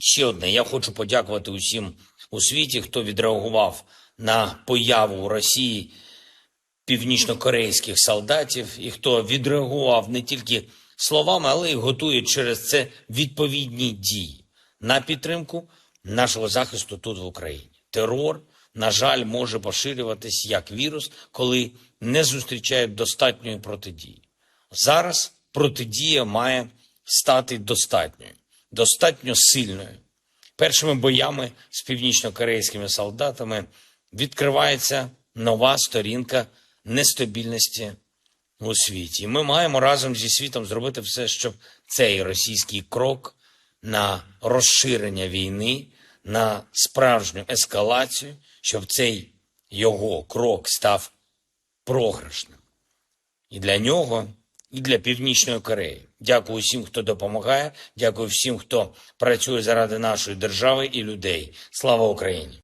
ще одне. Я хочу подякувати усім у світі, хто відреагував на появу у Росії північнокорейських солдатів, і хто відреагував не тільки словами, але й готує через це відповідні дії на підтримку нашого захисту тут в Україні. Терор, на жаль, може поширюватись як вірус, коли не зустрічають достатньої протидії. Зараз протидія має стати достатньою, достатньо сильною. Першими боями з північнокорейськими солдатами відкривається нова сторінка нестабільності у світі. І Ми маємо разом зі світом зробити все, щоб цей російський крок на розширення війни, на справжню ескалацію, щоб цей його крок став програшним. І для нього, і для Північної Кореї. Дякую всім, хто допомагає. Дякую всім, хто працює заради нашої держави і людей. Слава Україні!